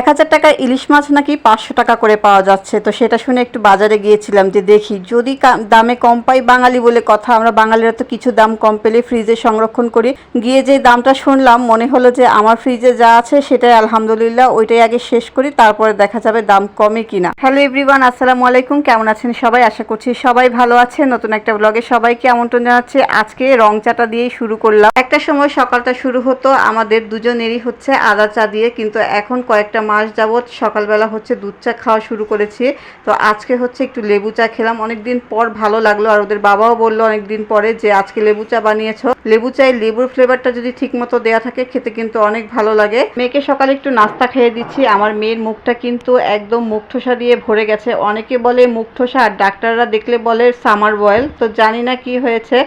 এক হাজার টাকার ইলিশ মাছ নাকি পাঁচশো টাকা করে পাওয়া যাচ্ছে। তো সেটা শুনে একটু বাজারে গিয়েছিলাম যে দেখি, যদি দামে কম পাই বাঙালি বলে কথা, আমরা বাঙালিরা তো কিছু দাম কম পেলে ফ্রিজে সংরক্ষণ করি। গিয়ে যে দামটা শুনলাম, মনে হলো যে আমার ফ্রিজে যা আছে সেটাই আলহামদুলিল্লাহ, ওইটাই আগে শেষ করি, তারপরে দেখা যাবে দাম কমে কিনা। হ্যালো এভরিওয়ান আসসালামু আলাইকুম, কেমন আছেন সবাই? আশা করছি সবাই ভালো আছে নতুন একটা ব্লগে সবাইকে আমন্ত্রণ জানাচ্ছি। আজকে রং চাটা দিয়েই শুরু করলাম। একটা সময় সকালটা শুরু হতো, আমাদের দুজনেরই হচ্ছে আদা চা দিয়ে, কিন্তু এখন কয়েকটা মাস যাবৎ সকালবেলা হচ্ছে দুধ চা খাওয়া শুরু করেছি। তো আজকে হচ্ছে একটু লেবু চা খেলাম। অনেকদিন পর ভালো লাগল আর ওদের বাবাও বলল অনেকদিন পরে যে, আজকে লেবু চা বানিয়েছো। লেবু চায় লেবুর ফ্লেভারটা যদি ঠিক মতো দেওয়া থাকে, খেতে কিন্তু অনেক ভালো লাগে। মেয়েকে সকালে একটু নাস্তা খেয়ে দিচ্ছি। আমার মেয়ের মুখটা কিন্তু একদম মুখ ঠোসা দিয়ে ভরে গেছে। অনেকে বলে মুখ ঠোসা, আর ডাক্তাররা দেখলে বলে সামার বয়েল। তো জানি না কি হয়েছে।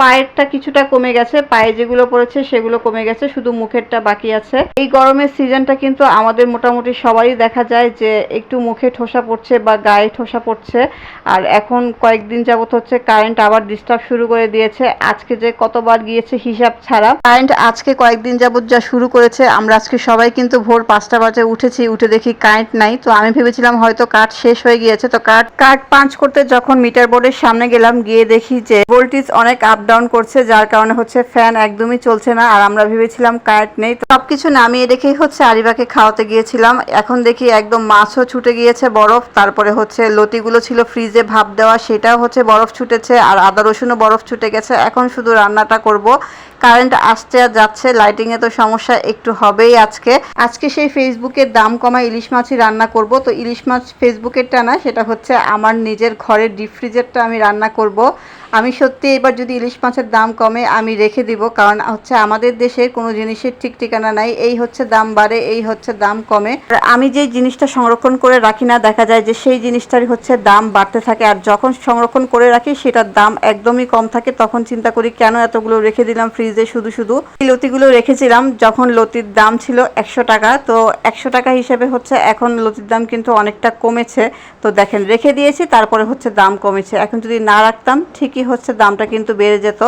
পায়েরটা কিছুটা কমে গেছে, পায়ে যেগুলো পড়েছে সেগুলো কমে গেছে, শুধু মুখেরটা বাকি আছে। এই গরমের সিজনটা কিন্তু আমাদের মোটামুটি সবারই দেখা যায় যে একটু মুখে ঠোসা পড়ছে বা গায়ে ঠোসা পড়ছে। আর এখন কয়েকদিন যাবত হচ্ছে কারেন্ট আবার ডিস্টার্ব শুরু করে দিয়েছে। আজকে যে কতবার গিয়েছে হিসাব ছাড়া। কারেন্ট আজকে কয়েকদিন যাবত যা শুরু করেছে, আমরা আজকে সবাই কিন্তু ভোর পাঁচটা বাজে উঠেছি, উঠে দেখি কারেন্ট নাই। তো আমি ভেবেছিলাম হয়তো কাঠ শেষ হয়ে গিয়েছে। তো কাঠ কাঠ পাঞ্চ করতে যখন মিটার বোর্ডের সামনে গেলাম, গিয়ে দেখি যে ভোল্টেজ অনেক আপ ডাউন করছে, যার কারণে হচ্ছে ফ্যান একদমই চলছে না। আর আমরা ভেবেছিলাম কারেন্ট নেই। সব কিছু নামিয়ে রেখেই হচ্ছে আরিবাকে খাওয়াতে গিয়েছিলাম। এখন দেখি একদম মাছও ছুটে গিয়েছে বরফ। তারপরে হচ্ছে লতিগুলো ছিল ফ্রিজে ভাপ দেওয়া, সেটাও হচ্ছে বরফ ছুটেছে। আর আদা রসুনও বরফ ছুটে গেছে। এখন শুধু রান্নাটা করব। কারেন্ট আসছে আর যাচ্ছে লাইটিং এ তো সমস্যা একটু হবেই আজকে। আজকে সেই ফেসবুকের দাম কমা ইলিশ মাছই রান্না করব। তো ইলিশ মাছ ফেসবুকেরটা না সেটা হচ্ছে আমার নিজের ঘরের ডিপ ফ্রিজেরটা আমি রান্না করব। আমি সত্যি এবার যদি ইলিশ মাছের দাম কমে, আমি রেখে দিব, কারণ হচ্ছে আমাদের দেশে কোনো জিনিসের ঠিক ঠিকানা নাই। এই হচ্ছে দাম বাড়ে, এই হচ্ছে দাম কমে। আর আমি যেই জিনিসটা সংরক্ষণ করে রাখি না, দেখা যায় যে সেই জিনিসটারই হচ্ছে দাম বাড়তে থাকে। আর যখন সংরক্ষণ করে রাখি, সেটার দাম একদমই কম থাকে, তখন চিন্তা করি কেন এতগুলো রেখে দিলাম ফ্রিজে শুধু শুধু এই লতিগুলো রেখেছিলাম, যখন লতির দাম ছিল একশো টাকা, তো একশো টাকা হিসেবে হচ্ছে এখন লতির দাম কিন্তু অনেকটা কমেছে। তো দেখেন, রেখে দিয়েছি, তারপরে হচ্ছে দাম কমেছে। এখন যদি না রাখতাম, ঠিকই হচ্ছে, দামটা কিন্তু বেড়ে যেত।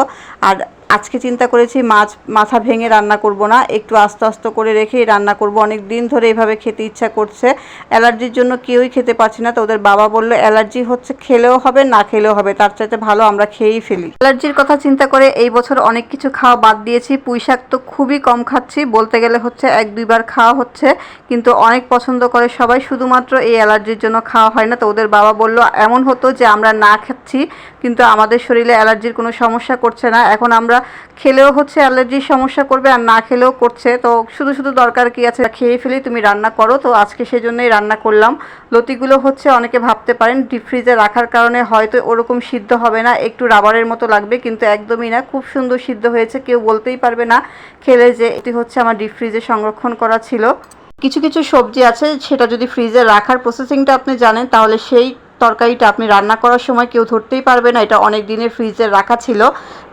আর আজকে চিন্তা করেছি, মাছ, মাথা ভেঙে রান্না করব না, একটু আস্তে আস্তে করে রেখেই রান্না করব। অনেক দিন ধরে এভাবে খেতে ইচ্ছা করছে, অ্যালার্জির জন্য কেউই খেতে পারছি না, তো ওদের বাবা বলল, অ্যালার্জি হচ্ছে, খেলেও হবে, না খেলেও হবে, তার চাইতে ভালো আমরা খেয়েই ফেলি। অ্যালার্জির কথা চিন্তা করে এই বছর অনেক কিছু খাওয়া বাদ দিয়েছি, পুঁই শাক তো খুবই কম খাচ্ছি, বলতে গেলে হচ্ছে এক দুইবার খাওয়া হচ্ছে, কিন্তু অনেক পছন্দ করে সবাই, শুধুমাত্র এই অ্যালার্জির জন্য খাওয়া হয় না, তো ওদের বাবা বলল, এমন হতো যে আমরা না খাচ্ছি, কিন্তু আমাদের শরীরে অ্যালার্জির কোনো সমস্যা করছে না, এখন আমরা খেলেও হচ্ছে অ্যালার্জির সমস্যা করবে আর না খেলেও করছে। তো শুধু শুধু দরকার কি আছে? খেয়ে ফেলি তুমি রান্না করো। তো আজকে সেই জন্যই রান্না করলাম। লতিগুলো হচ্ছে অনেকে ভাবতে পারেন ডিপ ফ্রিজে রাখার কারণে হয়তো ওরকম সিদ্ধ হবে না। একটু রাবারের মতো লাগবে, কিন্তু একদমই না। খুব সুন্দর সিদ্ধ হয়েছে, কেউ বলতেই পারবে না খেলে যে এটি হচ্ছে আমার ডিপ ফ্রিজে সংরক্ষণ করা ছিল। কিছু কিছু সবজি আছে, সেটা যদি ফ্রিজে রাখার প্রসেসিংটা আপনি জানেন, তাহলে সেই তরকারিটা আপনি রান্না করার সময় কেউ ধরতেই পারবে না, এটা অনেক দিনের ফ্রিজে রাখা ছিল।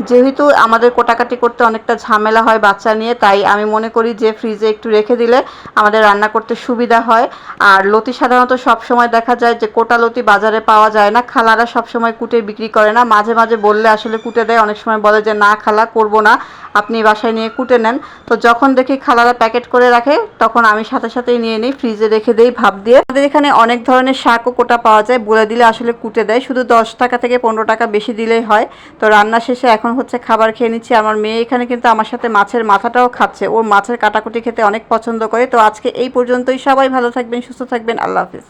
যেহেতু আমাদের কোটাকাটি করতে অনেকটা ঝামেলা হয় বাচ্চা নিয়ে, তাই আমি মনে করি যে ফ্রিজে একটু রেখে দিলে আমাদের রান্না করতে সুবিধা হয়। আর লতি সাধারণত সব সময় দেখা যায় যে কোটা লতি বাজারে পাওয়া যায় না, খালারা সব সময় কুটে বিক্রি করে না। মাঝে মাঝে বললে আসলে কুটে দেয়, অনেক সময় বলে যে, না খালা, করব না, আপনি বাসায় নিয়ে কুটে নেন। তো যখন দেখি খালারা প্যাকেট করে রাখে, তখন আমি সাথে সাথেই নিয়ে নিই, ফ্রিজে রেখে দেই ভাব দিয়ে। আমাদের এখানে অনেক ধরনের শাক ও কোটা পাওয়া যায়। বলে দিলে আসলে কুটে দেয়। শুধু দশ টাকা থেকে পনেরো টাকা বেশি দিলেই হয়। তো রান্না শেষে এখন হচ্ছে খাবার খেয়ে নিচ্ছি। আমার মেয়ে এখানে কিন্তু আমার সাথে মাছের মাথাটাও খাচ্ছে। ওর মাছের কাটাকুটি খেতে অনেক পছন্দ করে। তো আজকে এই পর্যন্তই। সবাই ভালো থাকবেন, সুস্থ থাকবেন। আল্লাহ হাফিজ।